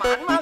หม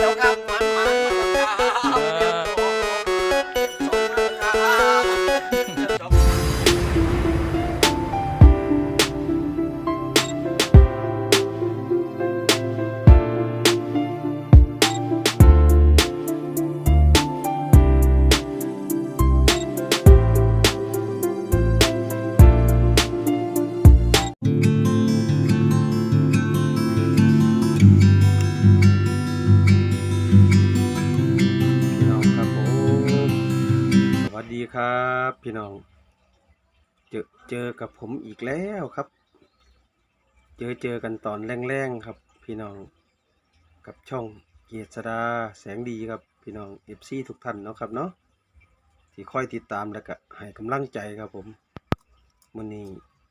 ดีครับพี่น้อง เจอเจอกับผมอีกแล้วครับ เจอเจอกันตอนแรงๆครับพี่น้อง กับช่องเกียรติดาแสงดีครับพี่น้องเอฟซีทุกท่านเนาะครับเนาะที่คอยติดตามแล้วก็ให้กำลังใจครับผมมื้อนี้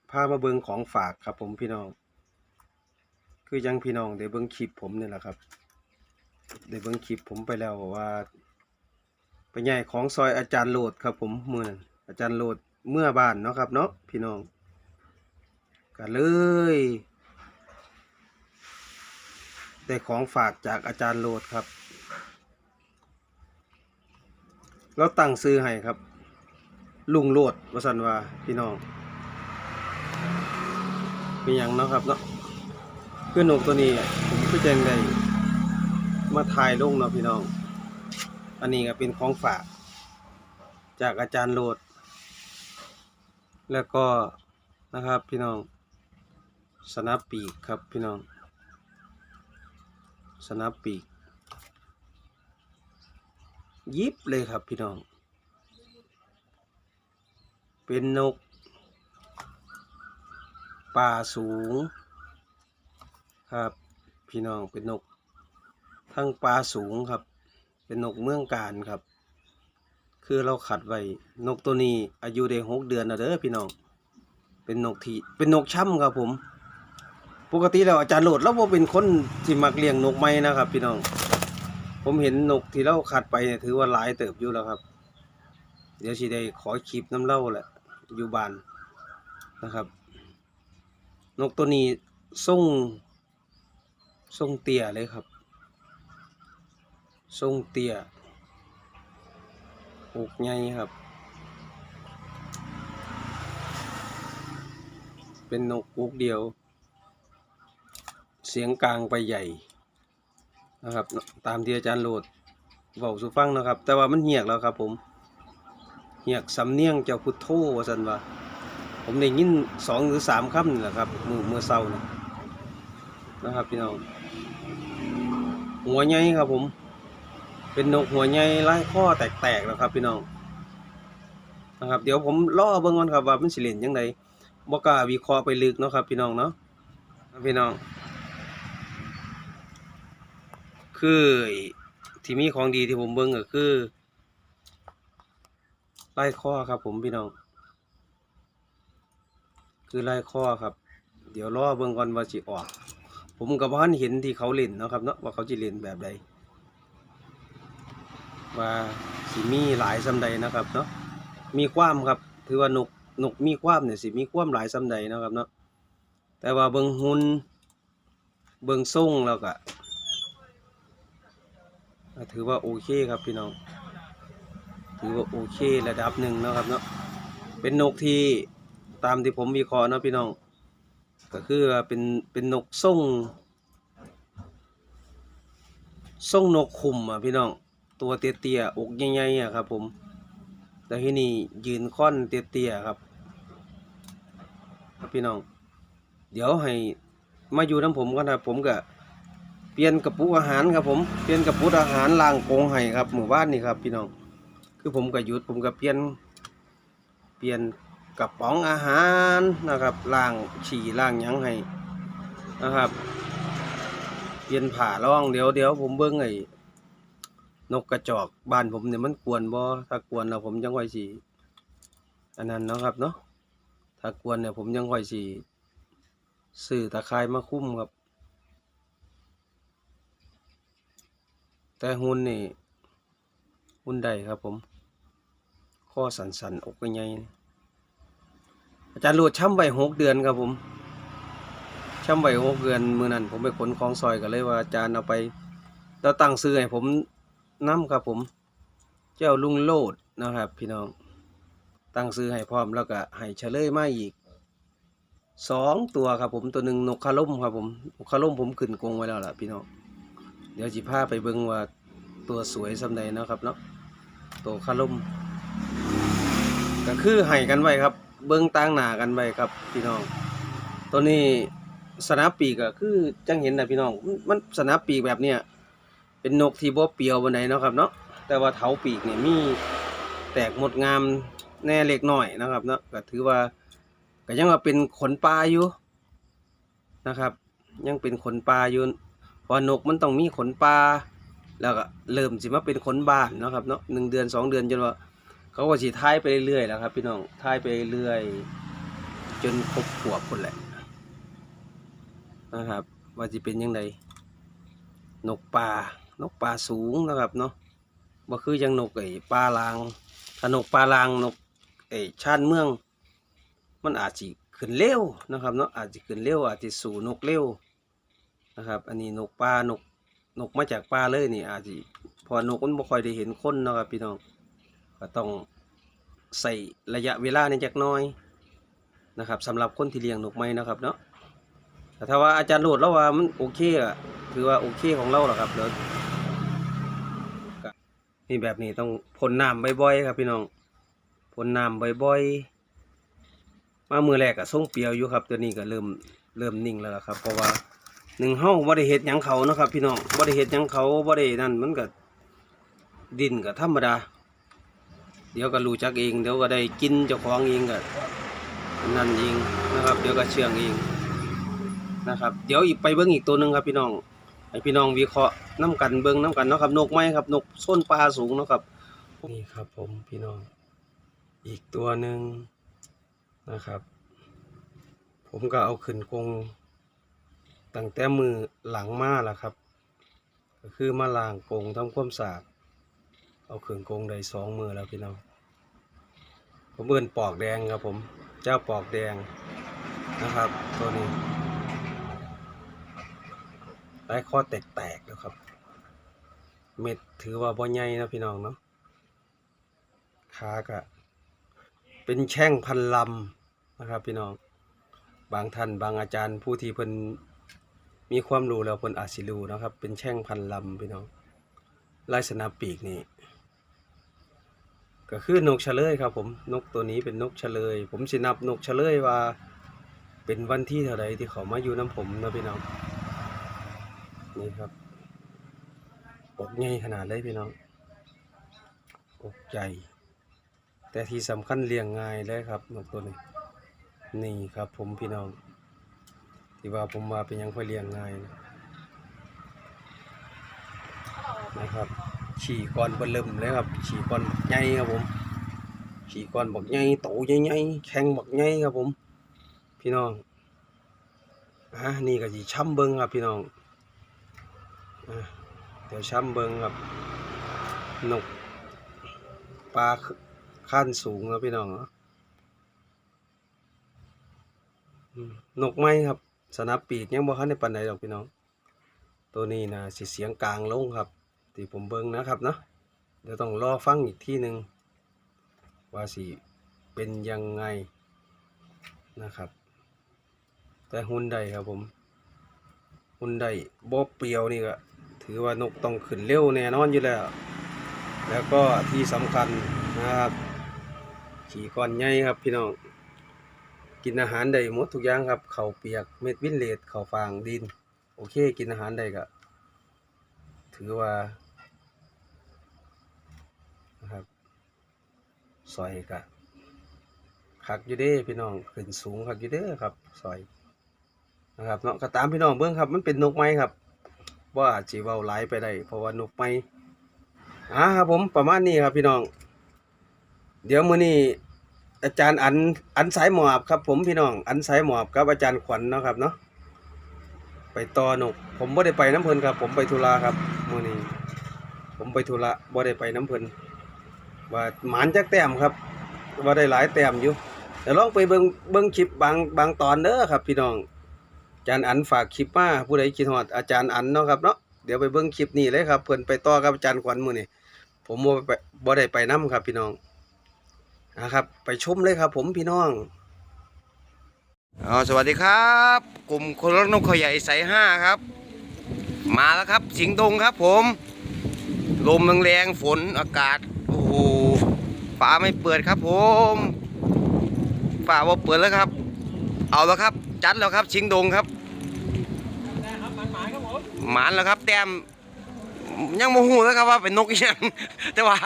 พามาเบิงของฝากครับผมพี่น้อง คือยังพี่น้องได้เบิงคลิปผมนี่แหละครับได้เบิงคลิปผมไปแล้วว่า ไปใหญ่ของซอยอาจารย์โหลดครับผมมือนอาจารย์โหลดเมื่อบ้านเนาะครับเนาะพี่น้องก็เลยได้ของฝากจากอาจารย์โหลดครับเราตั้งซื้อให้ครับ ลุงโหลดวสันวาพี่น้องเป็นหยังเนาะครับเนาะเพื่อนนกตัวนี้ผมก็แจ้งได้มาถ่ายลงเนาะพี่น้อง อันนี้ก็เป็นของฝาก จากอาจารย์โหลด แล้วก็นะครับพี่น้อง สนับปีกครับพี่น้อง สนับปีก ยิบเลยครับพี่น้อง เป็นนก ป่าสูง ครับ พี่น้องเป็นนก ทั้งปลาสูงครับ เป็นนกเมืองการครับ คือเราขัดไว้นกตัวนี้อายุได้หกเดือนนะเด้อพี่น้อง เป็นนกที่เป็นนกช่ำครับผม ปกติแล้วอาจารย์โหลดเราบ่เป็นคนที่มักเลี้ยงนกไม้นะครับ พี่น้อง ผมเห็นนกที่เราขัดไปเนี่ยถือว่าหลายเติบอยู่แล้วครับ เดี๋ยวสิได้ขอคลิปน้ำเล่าแหละอยู่บ้านนะครับ นกตัวนี้ทรงทรงเตี้ยเลยครับ ทรงเตี้ยอกใหญ่ครับ เป็นนกปุกเดียว เสียงกลางไปใหญ่นะครับ ตามที่อาจารย์โหลดเบาสุฟังนะครับ แต่ว่ามันเหียกแล้วครับ ผมเหียกสำเนียงเจ้าพุทโธว่าสันว่าผมได้ยินสองหรือสามคำนี่แหละครับมือมือเศร้านี่นะครับพี่น้องหัวใหญ่ครับผม เป็นนกหัวใหญ่ไล่ข้อแตกๆแล้วครับ พี่น้องนะครับ เดี๋ยวผมล่อเบิ่งก่อนครับว่ามันสิเล่นยังไงบ่กล้าวิเคราะห์ไปลึกเนาะครับ พี่น้องเนาะพี่น้อง คือที่มีของดีที่ผมเบิ่งก็คือไล่ข้อครับ ผมพี่น้อง คือไล่ข้อครับ เดี๋ยวล่อเบิ่งก่อนว่าสิออก ผมกับพ่านเห็นที่เขาเล่นเนาะครับเนาะว่าเขาจะเล่นแบบใด ว่าสิมีหลายสำใดนะครับเนาะมีความครับถือว่านกนกมีความเนี่ยสิมีความหลายสำใดนะครับเนาะแต่ว่าเบิงหุ่นเบิงทรงแล้วก็ถือว่าโอเคครับพี่น้อง ถือว่าโอเคระดับหนึ่งนะครับเนาะเป็นนกที่ตามที่ผมวิเคราะห์เนาะพี่น้อง ก็คือว่าเป็นเป็นนกทรงทรงนกขุมอะพี่น้อง ตัวเตี้ยๆอกใหญ่ๆอะครับผมแต่ที่นี่ยืนค่อนเตี้ยๆครับ ครับพี่น้อง เดี๋ยวให้มาอยู่น้ำผมก่อนครับผมก็เปลี่ยนกระปุกอาหารครับผมเปลี่ยนกระปุกอาหารล้างกงให้ครับหมู่บ้านนี่ครับพี่น้อง คือผมก็หยุดผมก็เปลี่ยน เปลี่ยนกระป๋องอาหารนะครับล้างฉี่ล้างยังให้นะครับ เปลี่ยนผ่าร่องเดี๋ยวเดี๋ยวผมเบิ้งไอ้ นกกระจอกบ้านผมเนี่ยมันกวนบ่ถ้ากวนแล้วผมยังไหวสิอันนั้นเนาะครับเนาะถ้ากวนเนี่ยผมยังไหวสิซื้อตะไคร้มาคุ้มครับ แต่หุ่นนี่หุ่นใดครับผม ข้อสันสันๆอกใหญ่อาจารย์โหลดช้ำไว้หกเดือนครับผมช้ำไว้หกเดือนมือนั้นผมไปขนของซอยกันเลยว่าอาจารย์เอาไปเราตั้งซื้อให้ผม นํครับผม เจ้าลุงโลดนะครับ พี่น้อง ตั้งซื้อให้พร้อมแล้วก็ให้เฉลยมาอีกสองตัวครับผมตัวหนึ่งนกคาล่มครับผมนกคาล่มผมขึ้นกรงไว้แล้วล่ะพี่น้องเดี๋ยวจิพาไปเบิ่งว่าตัวสวยสำใดนะครับเนาะตัวคาล่มก็คือให้กันไว้ครับ เบิ่งต่างหนากันไว้ครับ พี่น้อง ตัวนี้สนับปีกก็คือจังเห็นนะพี่น้อง มันมันสนับปีกแบบเนี้ย เป็นนกที่บ่เปียวบันไดเนาะครับเนาะแต่ว่าเถาปีกเนี่ยมีแตกหมดงามแน่เล็กน้อยนะครับเนาะก็ถือว่าก็ยังว่าเป็นขนปลาอยู่นะครับ ยังเป็นขนปลาอยู่พอนกมันต้องมีขนปลาแล้วก็เริ่มสิมาเป็นขนบ้านนะครับเนาะหนึ่งเดือนสองเดือนจนว่าเขาก็สิท้ายไปเรื่อยๆแล้วครับ พี่น้องท้ายไปเรื่อยจนครบขวบคนแหละนะครับ ว่าจะเป็นยังไงนกป่า นกป่าสูงนะครับเนาะบ่คือยังนกไอ้ปลาลางถ้านกปลาลางนกไอ้ชาติเมือง มันอาจจะขึ้นเร็วนะครับเนาะอาจจะขึ้นเร็วอาจจะสู่นกเร็วนะครับ อันนี้นกป่านกนกมาจากป่าเลยนี่ อาจจะพอนกมันบ่ค่อยได้เห็นคนนะครับพี่น้องก็ต้องใส่ระยะเวลาในจักน้อยนะครับสำหรับคนที่เลี้ยงนกไม้นะครับเนาะแต่ถ้าว่าอาจารย์โหลดแล้วว่ามันโอเคอะถือว่าโอเคของเราหละครับแล้วก็ นี่แบบนี้ต้องพ่นน้ำบ่อยๆครับพี่น้องพ่นน้ำบ่อยๆมามือแรกก็ส่งเปียวอยู่ครับ ตัวนี้ก็เริ่มเริ่มนิ่งแล้วล่ะครับ เพราะว่าหนึ่งเฮาบ่ได้เฮ็ดหยังเขานะครับ พี่น้องบ่ได้เฮ็ดหยังเขาบ่ได้นั่นมันก็ดินก็ธรรมดา เดี๋ยวก็รู้จักเองเดี๋ยวก็ได้กินเจ้าของเองก็นั่นเองนะครับ เดี๋ยวก็เชื่องเองนะครับ เดี๋ยวอีกไปเบิ้งอีกตัวหนึ่งครับพี่น้อง ให้พี่น้องวิเคราะห์น้กันเบิ้งน้กันเนาะครับนกไม้ครับนกส้นปลาสูงเนาะครับนี่ครับผมพี่น้อง อีกตัวหนึ่งนะครับ ผมก็เอาขึ้นกรงตั้งแต่มือหลังมาแล้วครับ ก็คือมาล้างกรงทำความสะอาดเอาเครื่องกรงได้สองมือแล้วพี่น้องผมเบิ่นปอกแดงครับผม เจ้าปอกแดงนะครับ ตัวนี้ หลายคอแตกๆแล้วครับ เม็ดถือว่าบ่ใหญ่นะพี่น้องเนาะขากะเป็นแช่งพันลำนะครับ พี่น้อง บางท่านบางอาจารย์ผู้ที่เพิ่นมีความรู้แล้วเพิ่นอาจสิรู้นะครับ เป็นแช่งพันลำพี่น้องลายสนาปีกนี่ก็คือนกเฉลยครับผมนกตัวนี้เป็นนกเฉลย ผมสินับนกเฉลยว่า เป็นวันที่เท่าไรที่เขามาอยู่น้ำผมนะพี่น้อง นี่ครับอกใหญ่ขนาดเลยพี่น้องอกใหญ่แต่ที่สำคัญเลี้ยงง่ายเลยครับนกตัวนี้นี่ครับผมพี่น้อง ที่ว่าผมว่าเป็นยังค่อยเลี้ยงง่ายนะนะครับฉี่ก้อนเบิ่มเลยครับฉี่ก้อนบักใหญ่ครับผมฉี่ก้อนบักใหญ่โตใหญ่ๆแข็งบักใหญ่ครับผม พี่น้องอะนี่ก็สิช้ำเบิ้งครับพี่น้อง เดี๋ยวช้ำเบิงครับนกปลาขั้นสูงครับพี่น้องเนาะนกไม้ครับ สนับปีกยังบ่คันได้ปานใดดอกพี่น้อง ตัวนี้นะสิเสียงกลางลงครับที่ผมเบิงนะครับเนาะเดี๋ยวต้องรอฟังอีกที่หนึ่งว่าสิเป็นยังไงนะครับ แต่หุ่นใดครับผมหุ่นใดบ่เปรียวนี่ก็ ถือว่านกต้องขึ้นเร็วแน่นอนอยู่แล้ว แล้วก็ที่สำคัญนะครับ ขี่ก้อนใหญ่ครับพี่น้อง กินอาหารได้หมดทุกอย่างครับเข่าเปียกเม็ดวินเลดเข่าฟางดิน โอเค กินอาหารได้ก็ถือว่านะครับซอยกะคักอยู่เด้พี่น้องขึ้นสูงคักอยู่เด้ครับซอยนะครับเนาะก็ตามพี่น้องเบิ่งครับ มันเป็นนกไม้ครับ ว่าจสิเว้าหลายไปได้เพราะว่านกไม้อ่าครับผมประมาณนี้ครับพี่น้อง เดี๋ยวมื้อนี้อาจารย์อันอันสายหมอบครับ ผมพี่น้อง อันสายหมอบกับอาจารย์ขวัญเนาะครับเนาะไปต่อนกผมบ่ได้ไปน้ำเพิ่นครับ ผมไปธุระครับมื้อนี้ ผมไปธุระบ่ได้ไปน้ำเพิ่นว่าหมานจักแต้มครับว่าได้หลายแต้มอยู่เดี๋ยวลองไปเบิ่งเบิ่งคลิปบางบางตอนเด้อครับ พี่น้อง จารย์อันฝากคลิปมาผู้ใดคิดฮอดอาจารย์อันเนาะครับเนาะเดี๋ยวไปเบิ่งคลิปนี้เลยครับเพิ่นไปต่อกับอาจารย์ขวัญมือนี้ผมบ่ไปบ่ได้ไปนํครับพี่น้องนะครับ ไปชมเลยครับ ผมพี่น้องอ๋อสวัสดีครับ กลุ่มคนรักนกเขาใหญ่ห้าครับ มาแล้วครับ สิงห์ดงครับ ผม ลมแรงๆฝนอากาศโอ้โหฟ้าไม่เปิดครับ ผมฟ้าว่าเปิดแล้วครับ เอาแล้วครับ จัดแล้วครับสิงดงครับหมานแล้วครับ แต้มยังโมหูแล้วครับว่าเป็นนกยังแต่ว่า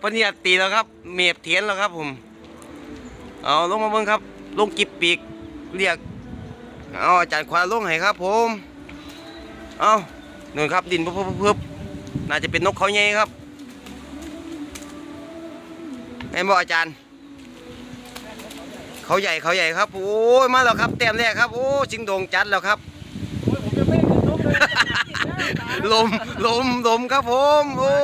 พอเนี่ยตีแล้วครับ เมียบเทียนแล้วครับ ผม เอาลงมาเบิ่งครับ ลงกิบปีกเรียกเอาอาจารย์ควาลงให้ครับ ผม เอาหนึ่งครับ ดินเพิ่บเพิ่บน่าจะเป็นนกเขาใหญ่ครับแม่บอกอาจารย์ เขาใหญ่เขาใหญ่ครับ โอ้ยมาแล้วครับแต้มแรกครับ โอ้ชิงโดงจัดแล้วครับโอ้ยผมยังไม่ได้ขึ้นนกเลยลมลมลมครับผมโอ้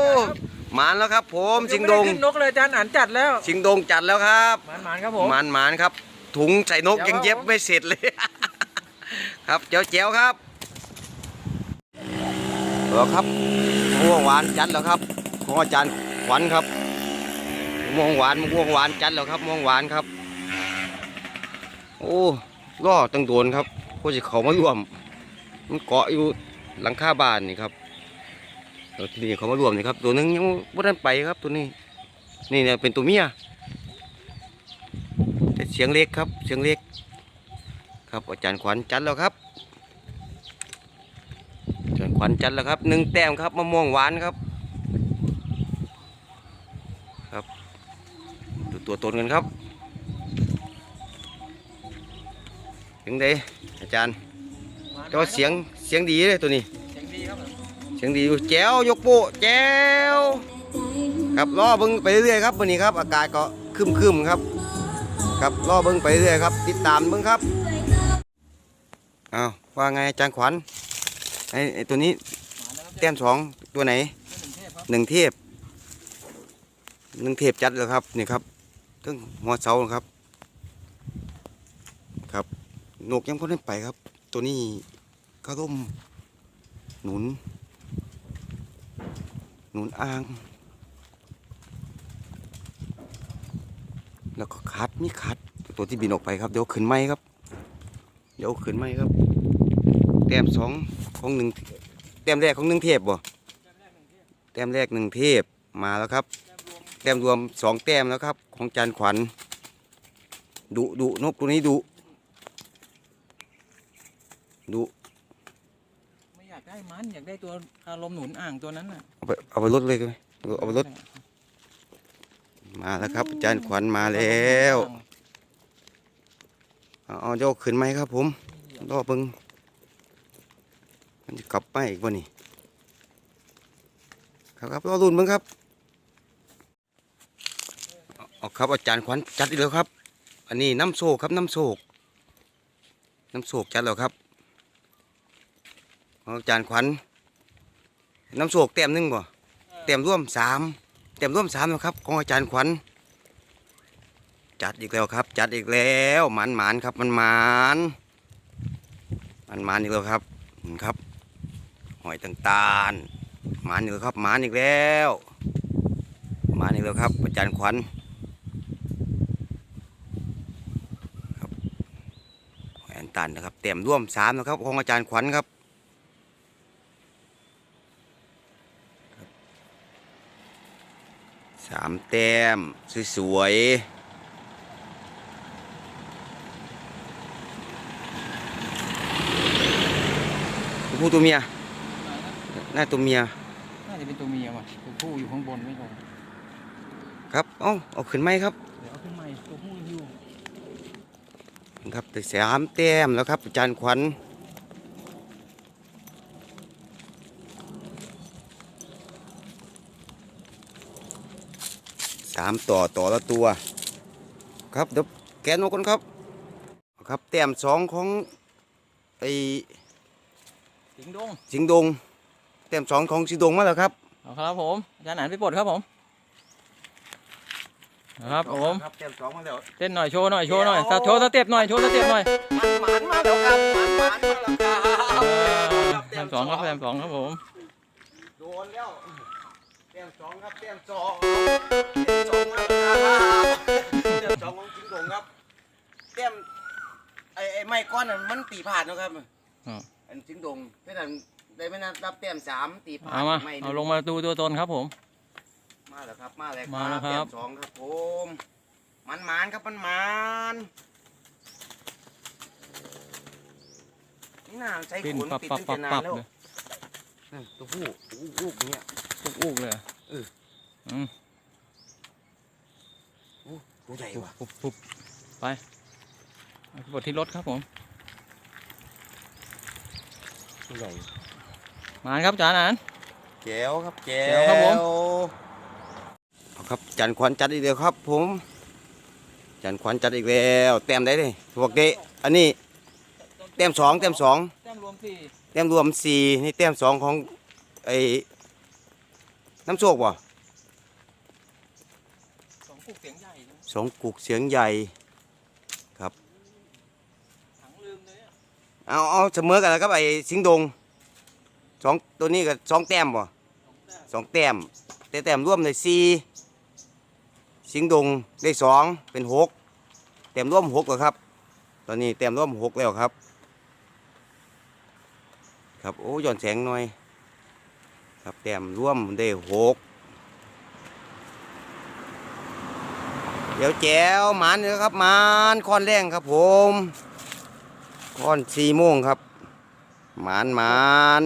หมานแล้วครับ ผมสิงดงยังไม่ไขึ้นนกเลยอาจารย์อ่านจัดแล้วสิงดงจัดแล้วครับมันหมานครับผมหมานหมานครับ ถุงใส่นกเดี๋ยัยวงเย็บไม่เสร็จเลย ครับเจียวเจียวครับเหรอครับมะม่วงหวานจัดแล้วครับของอาจารย์ขวัญครับมะม่วงหวานมะม่วงหวานจัดแล้วครับมะม่วงหวานครับ โอ้ล่อตั้งโดนครับก็จะเขามาร่วม มันเกาะอยู่หลังคาบ้านนี่ครับทีนี้เขามารวมนี่ครับ ตัวนึงยังไม่ทันไปครับตัวนี้ นี่เนี่ยเป็นตัวเมียแต่เสียงเล็กครับ เสียงเล็ก ครับอาจารย์ขวัญจัดแล้วครับอาจารย์ขวัญจัดแล้วครับหนึ่งแต้มครับมะม่วงหวานครับ ครับดูตัวตนกันครับ ถึงไดอาจารย์แต่ว่าเสียงเสียงดีเลยตัวนี้ เสียงดีครับผมเสียงดีอยู่แจ๋วยกโป้แจ๋วครับรอเบิ้งไปเรื่อยๆครับวันนี้ครับ อากาศก็ครึมๆครับ ครับรอเบิ้งไปเรื่อยๆครับ ติดตามเบิ้งครับอ้าวว่าไงอาจารย์ขวัญไอ้ไอ้ตัวนี้หมานนะครับแต้มสองตัวไหนหนึ่งเทพครับหนึ่งเทพหนึ่งเทพจัดแล้วครับนี่ครับทั้งหัวเสาครับครับ นกยังพ้นไปครับ ตัวนี้ข้าวต้มหนุน หนุนอ่าง แล้วก็คัดมีคัด ตัวที่บินออกไปครับเดี๋ยวขึ้นไหมครับ เดี๋ยวขึ้นไหมครับ แต้มสองของหนึ่งแต้มแรกของหนึ่งเทพบ่แต้มแรกหนึ่งเทพมาแล้วครับ แต้มรวมสองแต้มแล้วครับ ของจันขวัญดุดุนกตัวนี้ดุ ดุไม่อยากได้มันอยากได้ตัวคารมหนุนอ่างตัวนั้นน่ะเอาไปเอาไปรถเลยไหมเอาไปรถมาแล้วครับอาจารย์ขวัญมาแล้วเอาเอาเดี๋ยวขึ้นไหมครับ ผมรอเบิ่งมันจะกลับไปอีกวะนี่ครับครับรอรุ่นเบิ่งครับเอาเอาครับอาจารย์ขวัญจัดอีกแล้วครับ อันนี้น้ำโซกครับน้ำโซกน้ำโซกจัดแล้วครับ เอาอาจารย์ขวัญน้ำโซกเต็มหนึงบ่เต็มร่วมสามเต็มร่วมสามแล้วครับ ของอาจารย์ขวัญจัดอีกแล้วครับ จัดอีกแล้วหมานหมานครับมันหมานมันหมานอีกแล้วครับนี่ครับ หอยต่างๆหมานอีกแล้วครับหมานอีกแล้วหมานอีกแล้วครับอาจารย์ขวัญครับหอยอันตันนะครับเต็มร่วมสามแล้วครับของอาจารย์ขวัญครับ สามแต้ม สวยๆตัวผู้ตัวเมียน่าตัวเมีย น่าจะเป็นตัวเมียว่ะตัวผู้อยู่ข้างบนไม่ลงครับ เอาเอาขึ้นไหมครับ เดี๋ยวเอาขึ้นมาอีกตัวผู้อยู่ ครับแต่สามแต้มแล้วครับอาจารย์ขวัญ สามต่อต่อละตัว ครับเดี๋ยวแกนมาก่อนครับ ครับแต้มสองของไอสิงห์ดงสิงห์ดงแต้มสองของสิงห์ดงมาแล้วครับเอาครับผมอาจารย์อ่านไปปลดครับผมครับผมครับแต้มสองมาแล้วเต้นหน่อยโชว์หน่อยโชว์หน่อยโชว์สเต็ปหน่อยโชว์สเต็ปหน่อยมันหมานมาแล้วครับมันหมานมาแล้วครับแซมสองครับแซมสองครับผมโดนแล้วเต็มสองครับเต็มสองเต็มสองมากครับเต็มสองของจิงโดงครับเต็มไอ้ไอ้ไม้ก้อนนั้นมันตีผ่านเนาะครับอ่า อันจิงโดงเพื่อนได้ไม่นับรับเต็มสามตีผ่านเอามาไหนึ่เอาลงมาดูตัวตนครับผม มาแล้วครับมาแล้วมาแล้วครับเต็มสองครับผมมันมันๆครับมันมันนี่น่าใช้ปิ้นขนปับปิดปับตั้งปัแต่บนานแล้วปับเลยนั่น ตัวผู้อู้อู้เนี่ยทุกอุกเลยเอออืมตัวใหญ่ว่ะปุบปุบไปเอาไปบดที่รถครับผมตัวใหญ่มาครับจานอันแจ๋วครับแจ๋แจ๋วครับผมเอาครับจันขวัญจัดอีกแล้วครับ ผม จันขวัญจัดอีกแล้ว แต้มได้เลยพวกเดะอันนี้ แต้มสองแต้มสองแต้มรวมสี่ แต้มรวมสี่นี่แต้มสองของไอ้น้ำโชคบ่สองกุกเสียงใหญ่นะสองกุกเสียงใหญ่ถังลืมเลยอะเอาเอาเสมอกันแล้วครับไอ้สิงห์ดงสองตัวนี้ก็สองแต้มบ่สองแต้มสองแต้มแต่แต้มร่วมเลยสี่สิงห์ดงได้สองเป็นหกแต้มร่วมหกแล้วครับ ตอนนี้แต้มร่วมหกแล้วครับ ครับโอ้ย้อนแสงหน่อย ครับแต้มร่วมได้หกเดี๋ยวแจ๋วหมานเนื้อครับหมานคอนแรงครับผมคอนสี่โมงครับหมานหมาน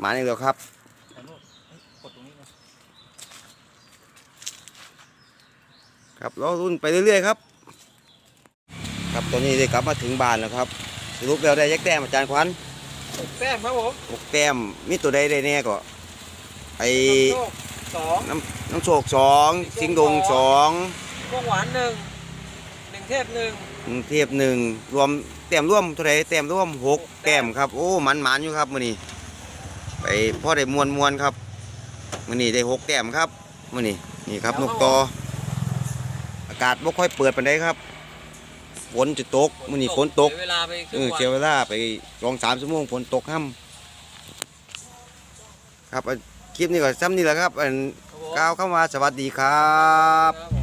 หมานอีกแล้วครับถ่ายรูปเฮ้ยกดตรงนี้เลยครับรารุ่นไปเรื่อยๆครับ ครับตอนนี้ได้กลับมาถึงบ้านแล้วครับสรุปแล้วได้แยกแต้มอาจารย์ขวัญ แต้มครับผมหกแต้มมีตัวใดได้แน่ก็ไอ้โชคสองน้ำโชคสองสิงห์ดงสองพวงหวานหนึ่งหนึ่งเทพหนึ่งกรุงเทพหนึ่งรวมแต้มร่วมเท่าไรแต้มร่วมหกแต้มครับ โอ้มันมันๆอยู่ครับมื้อนี้ไปพ่อได้มวนมวนๆครับมื้อนี้ได้หกแต้มครับมื้อนี้นี่ครับนกตออากาศบ่ค่อยเปิดปานใดครับ ฝนจะตกมื้อนี้ฝนตกเสียเวลาไปคเอรึ่งอวันเสียเวลาไปสองสามชั่วโมงฝนตกห้ำครับอันคลิปนี้ก็ซ้ำนี่แหละครับอันครับผมกล่าวคำว่าสวัสดีครับครับผม